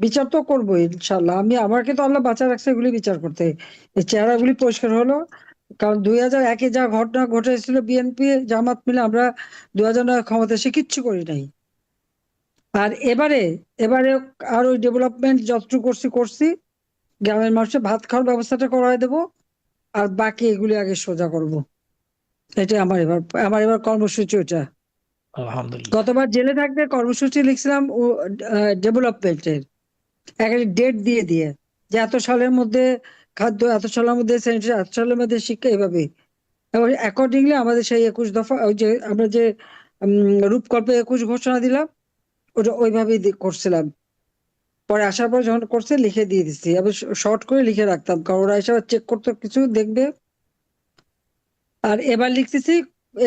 বিচার তো করব ইনশাল্লাহ আমি আমাকে তো আল্লাহ বাঁচা রাখছে এগুলি বিচার করতে। এই চেহারাগুলি পরিষ্কার হলো। কারণ দুই হাজার একে যা ঘটনা ঘটেছিল বিএনপি জামাত মিলে আমরা দুই হাজার নয় ক্ষমতা এসে কিচ্ছু করি নাই। আর এবারে এবারে আর ওই ডেভেলপমেন্ট যতটুকু করছি করছি। গ্রামের মানুষের ভাত খাওয়ার ব্যবস্থাটা করাই দেবো আর বাকি এগুলি আগে সোজা করব। এটা আমার এবার আমার এবার কর্মসূচি ওটা গতবার জেলে থাকতে কর্মসূচি লিখছিলাম ডেভেলপমেন্টের একটা ডেট দিয়ে দিয়ে। যে এত সালের মধ্যে খাদ্য, এত সালের মধ্যে স্যানিটারি এত সালের মধ্যে শিক্ষা এভাবে অ্যাকর্ডিংলি আমাদের সেই একুশ দফা, ওই যে আমরা যে রূপকল্পে একুশ ঘোষণা দিলাম, ওটা ওইভাবেই করছিলাম। পরে আসার পর যখন করছে, লিখে দিয়ে দিচ্ছি আমি শর্ট করে লিখে রাখতাম, কারণ ওরা এসে চেক করতে, কিছু দেখবে। আর এবার লিখতেছি,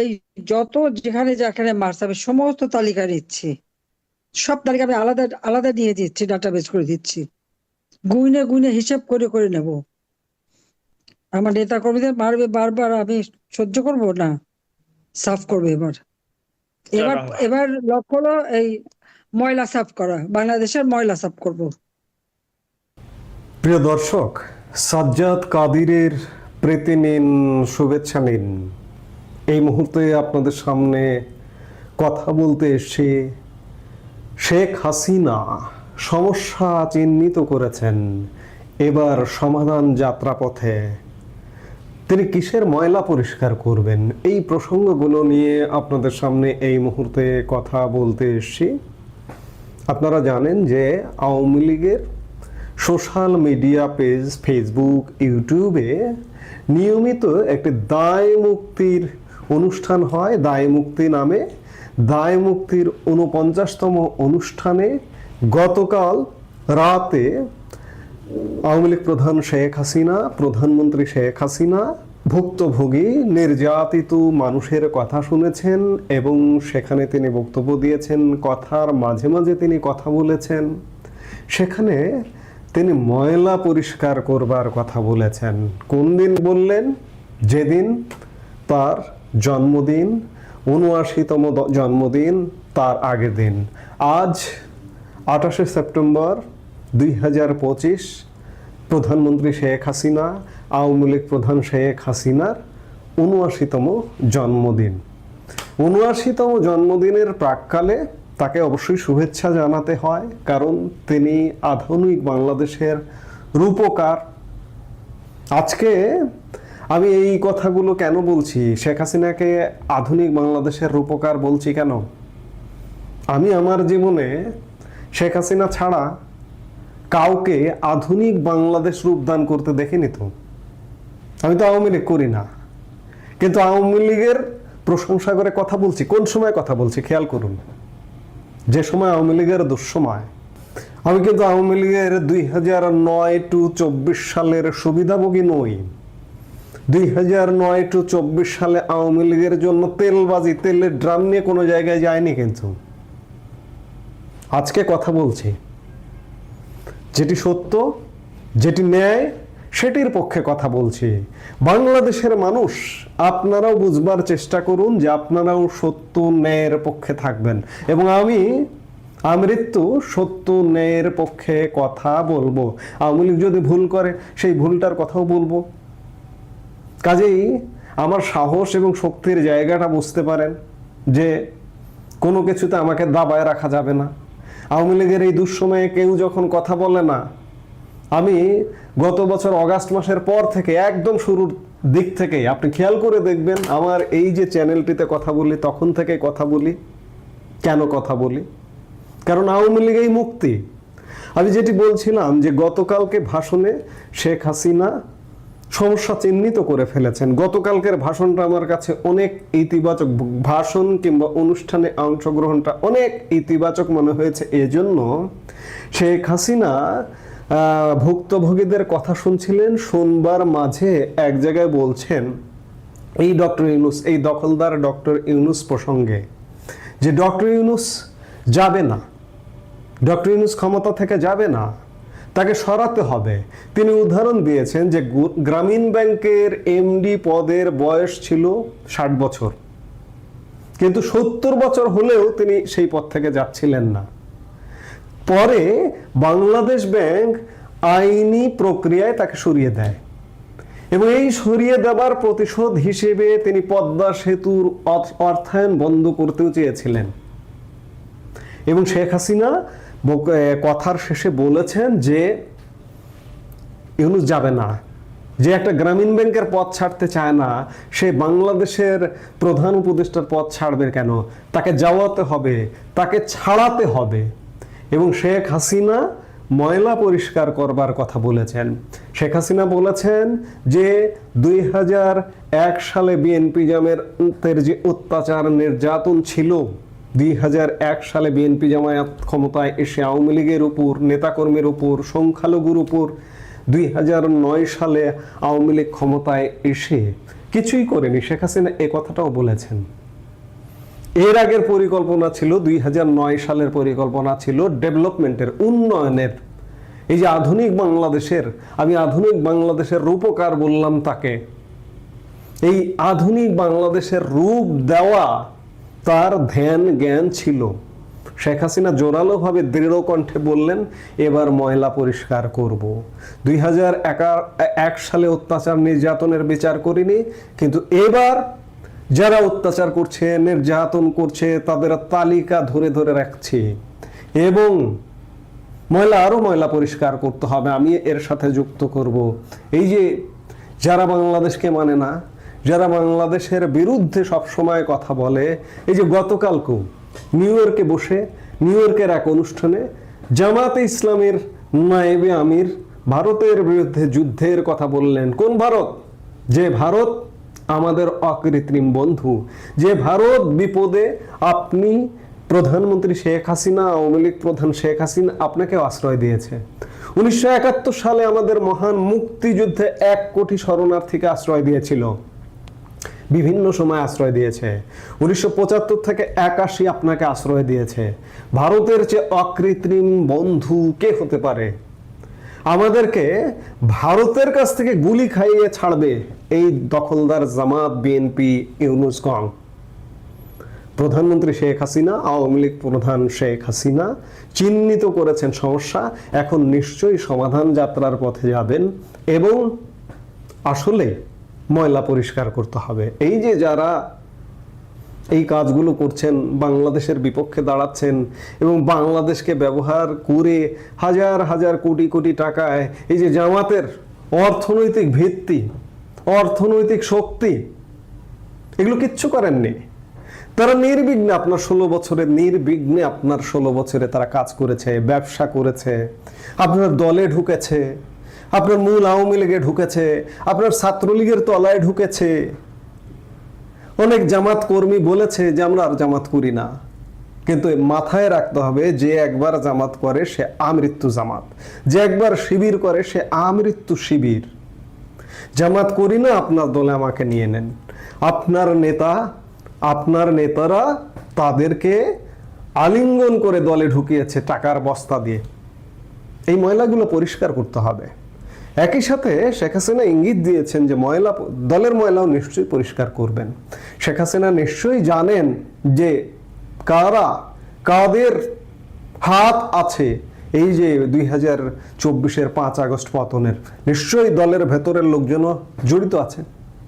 এই যত যেখানে যেখানে মার্চ হবে সমস্ত তালিকা নিচ্ছি সব তালিকা আমি আলাদা আলাদা নিয়ে দিচ্ছি ডাটাবেস করে দিচ্ছি। গুইনে গুইনে হিসেব করে করে নেব। আমার নেতা কর্মীদের মারবে বারবার আমি সহ্য করব না? সাফ করবে এবার। এবার এবার লক্ষ্য হলো এই ময়লা সাফ করা। বাংলাদেশের ময়লা সাফ করব। প্রিয় দর্শক সাজ্জাদ কাদিরের প্রীতি নিন শুভেচ্ছা নিন। এই মুহূর্তে আপনাদের সামনে কথা বলতে এসে শেখ হাসিনা সমস্যা চিহ্নিত করেছেন। এবার সমাধান যাত্রাপথে। তিনি কিসের ময়লা পরিষ্কার করবেন? এই প্রসঙ্গগুলো নিয়ে আপনাদের সামনে এই মুহূর্তে কথা বলতে এসছি। আপনারা জানেন যে আওয়ামী লীগের সোশ্যাল মিডিয়া পেজ ফেসবুক, ইউটিউবে নিয়মিত একটি দায় মুক্তির অনুষ্ঠান হয়। দায় মুক্তি নামে দায় মুক্তির উনপঞ্চাশতম অনুষ্ঠানে গতকাল রাতে আওয়ামী লীগ প্রধান শেখ হাসিনা, প্রধানমন্ত্রী শেখ হাসিনা ভুক্তভোগী, নির্যাতিত মানুষের কথা শুনেছেন এবং সেখানে তিনি বক্তব্য দিয়েছেন, কথার মাঝে মাঝে তিনি কথা বলেছেন। সেখানে তিনি ময়লা পরিষ্কার করবার কথা বলেছেন। কোন দিন বললেন? যেদিন তার জন্মদিন উনআশিতম জন্মদিন তার আগের দিন। আজ আঠাশে সেপ্টেম্বর দুই হাজার পঁচিশ প্রধানমন্ত্রী শেখ হাসিনা, আওয়ামী লীগ প্রধান শেখ হাসিনার উনআশিতম জন্মদিন। উনআশিতম জন্মদিনের প্রাককালে তাকে অবশ্যই শুভেচ্ছা জানাতে হয়, কারণ তিনি আধুনিক বাংলাদেশের রূপকার। আজকে আমি এই কথাগুলো কেন বলছি? শেখ হাসিনাকে আধুনিক বাংলাদেশের রূপকার বলছি কেন? আমি আমার জীবনে শেখ হাসিনা ছাড়া কাউকে আধুনিক বাংলাদেশ রূপদান করতে দেখিনি তো। আমি তো আওয়ামী লীগ করি না। কিন্তু আওয়ামী লীগের প্রশংসা করে কথা বলছি, কোন সময় কথা বলছি খেয়াল করুন। যে সময় আওয়ামী লীগের দুঃসময়। আমি কিন্তু আওয়ামী লীগের দুই হাজার নয় টু চব্বিশ সালের সুবিধাভোগী নই। দুই হাজার নয় টু চব্বিশ সালে আওয়ামী লীগের জন্য তেলবাজি, তেলের ড্রাম নিয়ে কোনো জায়গায় যায়নি কিন্তু। আজকে কথা বলছি। যেটি সত্য, যেটি ন্যায়, সেটির পক্ষে কথা বলছি। বাংলাদেশের মানুষ, আপনারাও বুঝবার চেষ্টা করুন যে আপনারাও সত্য, ন্যায়ের পক্ষে থাকবেন। এবং আমি, আমৃত্যু, সত্য, ন্যায়ের পক্ষে কথা বলব। আওয়ামী লীগ যদি ভুল করে, সেই ভুলটার কথাও বলব। কাজেই আমার সাহস এবং শক্তির জায়গাটা বুঝতে পারেন যে কোনো কিছুতে আমাকে দাবায় রাখা যাবে না। আওয়ামী লীগের এই দুঃসময়ে কেউ যখন কথা বলে না, আমি গত বছর অগাস্ট মাসের পর থেকে একদম শুরুর দিক থেকে আপনি খেয়াল করে দেখবেন আমার এই যে চ্যানেলটিতে কথা বলি, তখন থেকে কথা বলি, কেন কথা বলি? কারণ আওয়ামী লীগেই মুক্তি। আমি যেটি বলছিলাম যে গতকালকে ভাষণে শেখ হাসিনা সমস্যা চিহ্নিত করে ফেলেছেন। গতকালকের ভাষণটা আমার কাছে অনেক ইতিবাচক ভাষণ কিংবা অনুষ্ঠানে অংশগ্রহণটা অনেক ইতিবাচক মনে হয়েছে। এজন্য শেখ হাসিনা ভুক্তভোগীদের কথা শুনছিলেন, শুনবার মাঝে এক জায়গায় বলছেন, এই ডক্টর ইউনুস, এই দখলদার ডক্টর ইউনুস প্রসঙ্গে যে ডক্টর ইউনুস যাবে না, ডক্টর ইউনুস ক্ষমতা থেকে যাবে না তাকে সরাতে হবে। তিনি উদাহরণ দিয়েছেন যে গ্রামীণ ব্যাংকের এমডি পদের বয়স ছিল ষাট বছর। কিন্তু সত্তর বছর হলেও তিনি সেই পদ থেকে যাচ্ছিলেন না। পরে বাংলাদেশ ব্যাংক আইনি প্রক্রিয়ায় তাকে সরিয়ে দেয় এবং এই সরিয়ে দেওয়ার প্রতিশোধ হিসেবে তিনি পদ্মা সেতুর অর্থায়ন বন্ধ করতেও চেয়েছিলেন। এবং শেখ হাসিনা কথার শেষে বলেছেন যে ইউনুস যাবে না। যে একটা গ্রামীণ ব্যাংকের পথ ছাড়তে চায় না, সে বাংলাদেশের প্রধান উপদেষ্টার পথ ছাড়বে কেন? তাকে যাওয়াতে হবে, তাকে ছাড়াতে হবে। এবং শেখ হাসিনা ময়লা পরিষ্কার করবার কথা বলেছেন। শেখ হাসিনা বলেছেন যে দুই সালে বিএনপি জামের যে অত্যাচার, নির্যাতন ছিল দুই সালে বিএনপি জামায়াত ক্ষমতায় এসে আওয়ামী লীগের উপর, নেতাকর্মীর উপর, সংখ্যালঘুর উপর দুই হাজার নয় সালে আওয়ামী লীগ ক্ষমতায় এসে কিছুই করেনি। শেখ হাসিনা এ কথাটাও বলেছেন। এর আগের পরিকল্পনা ছিল, দুই হাজার নয় সালের পরিকল্পনা ছিল ডেভেলপমেন্টের, উন্নয়নের। এই যে আধুনিক বাংলাদেশের, আমি আধুনিক বাংলাদেশের রূপকার বললাম তাকে। এই আধুনিক বাংলাদেশের রূপ দেওয়া তার ধ্যান জ্ঞান ছিল। শেখ হাসিনা জোরালোভাবে দৃঢ় কণ্ঠে বললেন, এবার ময়লা পরিষ্কার করব। দুই হাজার এক সালে অত্যাচার নির্যাতনের বিচার করিনি, কিন্তু এবার যারা অত্যাচার করছে, নির্যাতন করছে, তাদের তালিকা ধরে ধরে রাখছি। এবং ময়লা আরও ময়লা পরিষ্কার করতে হবে। আমি এর সাথে যুক্ত করব। এই যে যারা বাংলাদেশকে মানে না যারা বাংলাদেশের বিরুদ্ধে সব সময় কথা বলে, এই যে গতকালকেও নিউ ইয়র্কে বসে, নিউ ইয়র্কের এক অনুষ্ঠানে জামাতে ইসলামের নায়েবে আমির ভারতের বিরুদ্ধে যুদ্ধের কথা বললেন। কোন ভারত? যে ভারত আমাদের অকৃত্রিম বন্ধু। যে ভারত বিপদে আপনি প্রধানমন্ত্রী শেখ হাসিনা, আওয়ামী লীগ প্রধান শেখ হাসিনা আপনাকে আশ্রয় দিয়েছে। উনিশশো একাত্তর সালে আমাদের মহান মুক্তিযুদ্ধে এক কোটি শরণার্থীকে আশ্রয় দিয়েছিল। বিভিন্ন সময় আশ্রয় দিয়েছে। উনিশশো পঁচাত্তর থেকে একাশি আপনাকে আশ্রয় দিয়েছে। ভারতের যে অকৃত্রিম বন্ধু কে হতে পারে? আমাদেরকে ভারতের কাছ থেকে গুলি খাইয়ে ছাড়বে এই দখলদার জামাত বিএনপি ইউনুস ইউনুসগং প্রধানমন্ত্রী শেখ হাসিনা, আওয়ামী লীগ প্রধান শেখ হাসিনা চিহ্নিত করেছেন সমস্যা। এখন নিশ্চয়ই সমাধান যাত্রার পথে যাবেন এবং আসলে ময়লা পরিষ্কার করতে হবে। এই যে যারা এই কাজগুলো করছেন, বাংলাদেশের বিপক্ষে দাঁড়াচ্ছেন এবং বাংলাদেশকে ব্যবহার করে হাজার হাজার কোটি কোটি টাকায় এই যে জামাতের অর্থনৈতিক ভিত্তি, অর্থনৈতিক শক্তি, এগুলো কিচ্ছু করেননি। তারা নির্বিঘ্নে আপনার ষোলো বছরে নির্বিঘ্নে আপনার ষোলো বছরে তারা কাজ করেছে, ব্যবসা করেছে, আপনার দলে ঢুকেছে। আপনার মূল আওয়ামী লীগে ঢুকেছে, আপনার ছাত্রলীগের তলায় ঢুকেছে। অনেক জামাত কর্মী বলেছে যে আমরা আর জামাত করি না। কিন্তু মাথায় রাখতে হবে যে একবার জামাত করে সে আমৃত্যু জামাত। যে একবার শিবির করে সে আমৃত্যু শিবির। জামাত করি না, আপনার দলে আমাকে নিয়ে নেন। আপনার নেতা, আপনার নেতারা তাদেরকে আলিঙ্গন করে দলে ঢুকিয়েছে টাকার বস্তা দিয়ে। এই ময়লাগুলো পরিষ্কার করতে হবে। একই সাথে শেখ হাসিনা ইঙ্গিত দিয়েছেন যে ময়লা দলের ময়লাও নিশ্চয়ই পরিষ্কার করবেন। শেখ হাসিনা নিশ্চয়ই জানেন যে কারা, কাদের হাত আছে এই যে দুই হাজার চব্বিশের পাঁচ আগস্ট পতনের। নিশ্চয়ই দলের ভেতরের লোকজনও জড়িত আছে।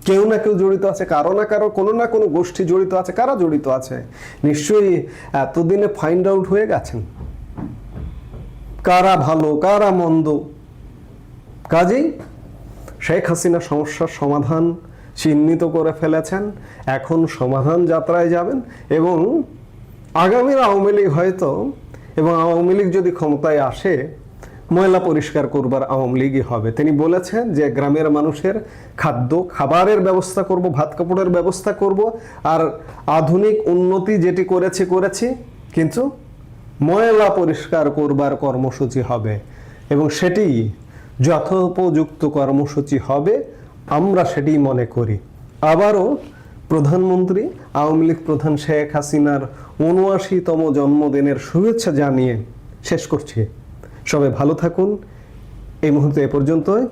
কেউ না কেউ জড়িত আছে, কারও না কারও, কোনো না কোনো গোষ্ঠী জড়িত আছে, কারা জড়িত আছে? নিশ্চয়ই এতদিনে ফাইন্ড আউট হয়ে গেছেন। কারা ভালো, কারা মন্দ কাজেই শেখ হাসিনা সমস্যার সমাধান চিহ্নিত করে ফেলেছেন। এখন সমাধান যাত্রায় যাবেন এবং আগামীর আওয়ামী লীগ হয়তো এবং আওয়ামী লীগ যদি ক্ষমতায় আসে, ময়লা পরিষ্কার করবার আওয়ামী লীগই হবে। তিনি বলেছেন যে গ্রামের মানুষের খাদ্য, খাবারের ব্যবস্থা করব, ভাত কাপড়ের ব্যবস্থা করব আর আধুনিক উন্নতি যেটি করেছে, করেছি, কিন্তু ময়লা পরিষ্কার করবার কর্মসূচি হবে এবং সেটি যথোপযুক্ত কর্মসূচি হবে, আমরা সেটি মনে করি। আবারও প্রধানমন্ত্রী, আওয়ামী লীগ প্রধান শেখ হাসিনার উনআশিতম জন্মদিনের শুভেচ্ছা জানিয়ে শেষ করছি। সবাই ভালো থাকুন। এই মুহূর্তে এ পর্যন্তই।